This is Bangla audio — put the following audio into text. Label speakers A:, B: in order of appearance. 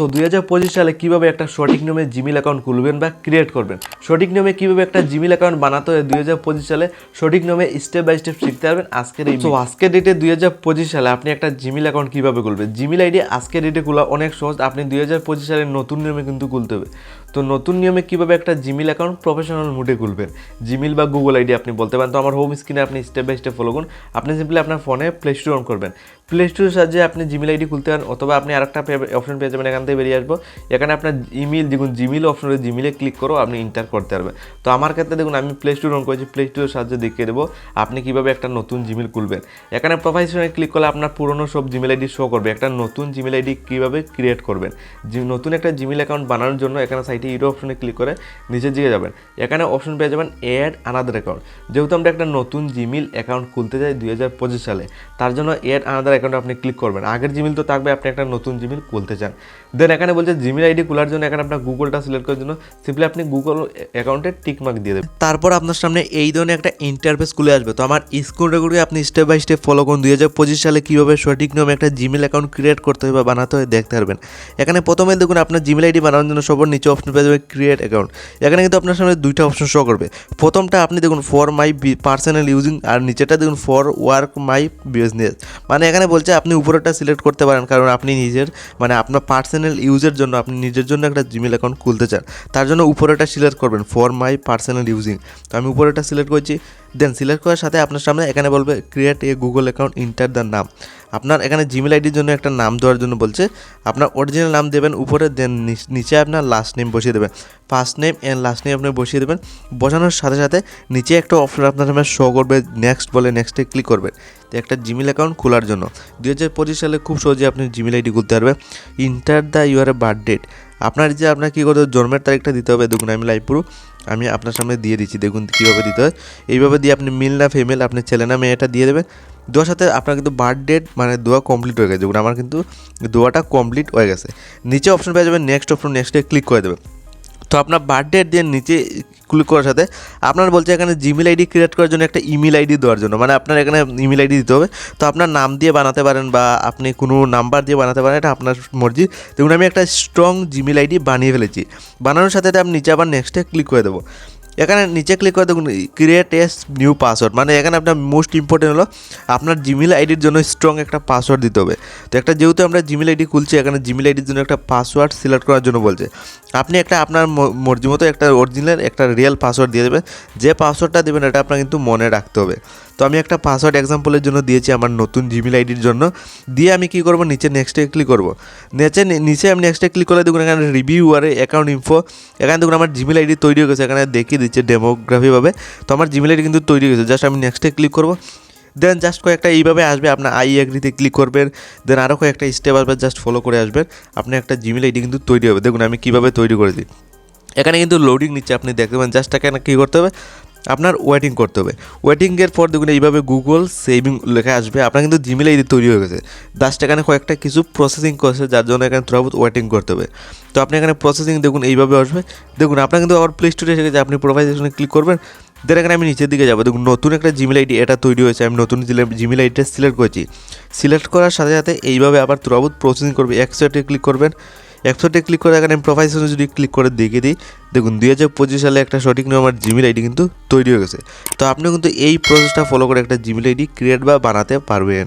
A: সো দুই হাজার পঁচিশ সালে কীভাবে একটা সঠিক নিয়মে জিমেল অ্যাকাউন্ট খুলবেন বা ক্রিয়েট করবেন? সঠিক নিয়মে কীভাবে একটা জিমেল অ্যাকাউন্ট বানাতে হয় দুই হাজার পঁচিশ সালে? সঠিক নিয়মে স্টেপ বাই স্টেপ শিখতে পারবেন আজকের এই সো আজকের ডেটে দুই হাজার পঁচিশ সালে আপনি একটা জিমেল অ্যাকাউন্ট কীভাবে খুলবেন? জিমেল আইডি আজকের ডেটে খোলা অনেক সহজ। আপনি দুই হাজার পঁচিশ সালের নতুন নিয়মে কিন্তু খুলতে হবে। তো নতুন নিয়মে কীভাবে একটা জিমেল অ্যাকাউন্ট প্রফেশনাল মোডে খুলবেন? জিমেল বা গুগল আইডি আপনি বলতে পারেন। তো আমার হোম স্ক্রিনে আপনি স্টেপ বাই স্টেপ ফলো করুন। আপনি সিম্পলি আপনার ফোনে প্লে স্টোর অন করবেন। প্লে স্টোরের সাহায্যে আপনি জিমেল আইডি খুলতে পারেন। অথবা আপনি আরেকটা অপশন পেয়ে যাবেন এখান থেকে। বেরিয়ে আসব। এখানে আপনার ইমেল দেখুন জিমেল অপশনে জিমেলে ক্লিক করো, আপনি ইন্টার করতে পারবেন। তো আমার ক্ষেত্রে দেখুন, আমি প্লে স্টোর অন করেছি প্লে স্টোরের সাহায্যে দেখিয়ে দেবো, আপনি কীভাবে একটা নতুন জিমেল খুলবেন। এখানে প্রোফাইশনে ক্লিক করলে আপনার পুরনো সব জিমেল আইডি শো করবে। একটা নতুন জিমেল আইডি কীভাবে ক্রিয়েট করবেন? নতুন একটা জিমেল অ্যাকাউন্ট বানানোর জন্য এখানে সাইটে ইরো অপশনে ক্লিক করে নিচের দিকে যাবেন। এখানে অপশন পেয়ে যাবেন অ্যাড আনাদার অ্যাকাউন্ট যেহেতু আমরা একটা নতুন জিমেল অ্যাকাউন্ট খুলতে যাই দুই হাজার পঁচিশ সালে, তার জন্য অ্যাড আনাদার অ্যাকাউন্ট আপনি ক্লিক করবেন। আগের জিমেল তো থাকবে, আপনি একটা নতুন জিমেল খুলতে চান। দেন এখানে বলছে জিমেল আইডি খোলার জন্য এখানে আপনার গুগলটা সিলেক্ট করার জন্য সিম্পলি আপনি গুগল অ্যাকাউন্টে টিকমার্ক দিয়ে দেবেন। তারপর আপনার সামনে এই ধরনের একটা ইন্টারফেস খুলে আসবে। তো আমার স্ক্রিন রেকর্ডে আপনি স্টেপ বাই স্টেপ ফলো করুন। দুই হাজার পঁচিশ সালে কীভাবে সঠিক নিয়মে একটা জিমেল অ্যাকাউন্ট ক্রিয়েট করতে হবে বা বানাতে হয় দেখতে পারবেন। এখানে প্রথমে দেখুন আপনার জিমেল আইডি বানানোর জন্য সবার নিচে অপশন পেয়ে যাবে ক্রিয়েট অ্যাকাউন্ট এখানে কিন্তু আপনার সামনে দুইটা অপশন শো করবে। প্রথমটা আপনি দেখুন ফর মাই পার্সোনাল ইউজিং আর নিচেটা দেখুন ফর ওয়ার্ক মাই বিজনেস মানে এখানে বলছে আপনি উপরেটা সিলেক্ট করতে পারেন, কারণ আপনি নিজের মানে আপনার পার্সোনাল ইউজের জন্য আপনি নিজের জন্য একটা জিমেল অ্যাকাউন্ট খুলতে চান, তার জন্য উপরেটা সিলেক্ট করবেন ফর মাই পার্সোনাল ইউজিং তো আমি উপরেটা সিলেক্ট করছি দেন সিলেক্ট করার সাথে আপনার সামনে এখানে বলবে create a Google account enter the নাম আপনার এখানে জিমেল আইডির জন্য একটা নাম দেওয়ার জন্য বলছে, আপনার অরিজিনাল নাম দেবেন, উপরে দেন নিচে আপনার লাস্ট নেম বসিয়ে দেবেন। First name and last name আপনি বসিয়ে দেবেন। বসানোর সাথে সাথে নিচে একটা অপশন আপনার সামনে শো করবে নেক্সট বলে নেক্সটে ক্লিক করবেন তো একটা জিমেল অ্যাকাউন্ট খোলার জন্য। দু হাজার পঁচিশ সালে খুব সহজে আপনি জিমেল আইডি খুলতে পারবেন। Enter the your birth date আপনার যে আপনার কী করতে জন্মের তারিখটা দিতে হবে। দেখুন, আমি লাইভ পুরো আমি আপনার সামনে দিয়ে দিচ্ছি। দেখুন কীভাবে দিতে হয়। এইভাবে দিয়ে আপনি মিল না ফিমেল আপনি ছেলে না মেয়েটা দিয়ে দেবেন। দোয়ার সাথে আপনার কিন্তু বার্থ ডেট মানে দোয়া কমপ্লিট হয়ে গেছে। আমার কিন্তু দোয়াটা কমপ্লিট হয়ে গেছে। নিচে অপশন পেয়ে যাবেন নেক্সট অপশন নেক্সটে ক্লিক করে দেবেন তো আপনার বার্থডে দিয়ে নিচে ক্লিক করার সাথে আপনার বলছে এখানে জিমেল আইডি ক্রিয়েট করার জন্য একটা ইমেল আইডি দেওয়ার জন্য। মানে আপনার এখানে ইমেল আইডি দিতে হবে। তো আপনার নাম দিয়ে বানাতে পারেন বা আপনি কোনো নাম্বার দিয়ে বানাতে পারেন, এটা আপনার মর্জি। দেখুন, আমি একটা স্ট্রং জিমেল আইডি বানিয়ে ফেলেছি। বানানোর সাথে সাথে আমি নিচে আবার নেক্সটে ক্লিক করে দেবো। এখানে নিচে ক্লিক করে দেখুন ক্রিয়েট এস নিউ পাসওয়ার্ড মানে এখানে আপনার মোস্ট ইম্পর্টেন্ট হলো আপনার জিমেল আইডির জন্য স্ট্রং একটা পাসওয়ার্ড দিতে হবে। তো একটা যেহেতু আমরা জিমেল আইডি খুলছি, এখানে জিমেল আইডির জন্য একটা পাসওয়ার্ড সিলেক্ট করার জন্য বলছে। আপনি একটা আপনার মর্জি মতো একটা অরিজিনাল একটা রিয়েল পাসওয়ার্ড দিয়ে দেবেন। যে পাসওয়ার্ডটা দেবেন, এটা আপনার কিন্তু মনে রাখতে হবে। তো আমি একটা পাসওয়ার্ড এক্সাম্পলের জন্য দিয়েছি আমার নতুন জিমেল আইডির জন্য। দিয়ে আমি কী করব, নিচে নেক্সটে ক্লিক করব। নিচে নিচে আমি নেক্সটে ক্লিক করলে দেখুন, এখানে রিভিউ আর অ্যাকাউন্ট ইনফো এখানে দেখুন আমার জিমেল আইডি তৈরি হয়ে গেছে। এখানে দেখিয়ে দিচ্ছে ডেমোগ্রাফিভাবে তো আমার জিমেল আইডি কিন্তু তৈরি হয়েছে জাস্ট আমি নেক্সটে ক্লিক করব। দেন জাস্ট কয়েকটা এইভাবে আসবে। আপনার আই এগ্রিতে ক্লিক করবেন। দেন আরও কয়েকটা স্টেপ আসবে। জাস্ট ফলো করে আসবেন। আপনি একটা জিমেল আইডি কিন্তু তৈরি হবে। দেখুন, আমি কীভাবে তৈরি করেছি। এখানে কিন্তু লোডিং নিচ্ছে। আপনি দেখতে পাবেন জাস্ট এখানে কী করতে হবে? আপনার ওয়েটিং করতে হবে। ওয়েটিংয়ের পর দেখুন এইভাবে গুগল সেভিং লেখা আসবে। আপনার কিন্তু জিমেল আইডি তৈরি হয়ে গেছে। জাস্ট এখানে কয়েকটা কিছু প্রসেসিং করছে, যার জন্য এখানে থ্রুআউট ওয়েটিং করতে হবে। তো আপনি এখানে প্রসেসিং দেখুন, এইভাবে আসবে। দেখুন, আপনার কিন্তু আবার প্লে স্টোরে এসে গেছে। আপনি প্রোফাইল ক্লিক করবেন। দেন এখানে আমি নিচের দিকে যাব। দেখুন, নতুন একটা জিমেল আইডি এটা তৈরি হয়েছে। আমি নতুন জিমেল আইডিটা সিলেক্ট করেছি। সিলেক্ট করার সাথে সাথে এইভাবে আবার থ্রুআউট প্রসেসিং করবে। একশোতে ক্লিক করবেন। একশোতে ক্লিক করে এখানে প্রোফাইল যদি ক্লিক করে দেখে দিই, দেখুন দুই হাজার পঁচিশ সালে একটা সঠিক নিয়ম আমার জিমেল আইডি কিন্তু তৈরি হয়ে গেছে। তো আপনি কিন্তু এই প্রসেসটা ফলো করে একটা জিমেল আইডি ক্রিয়েট বা বানাতে পারবেন।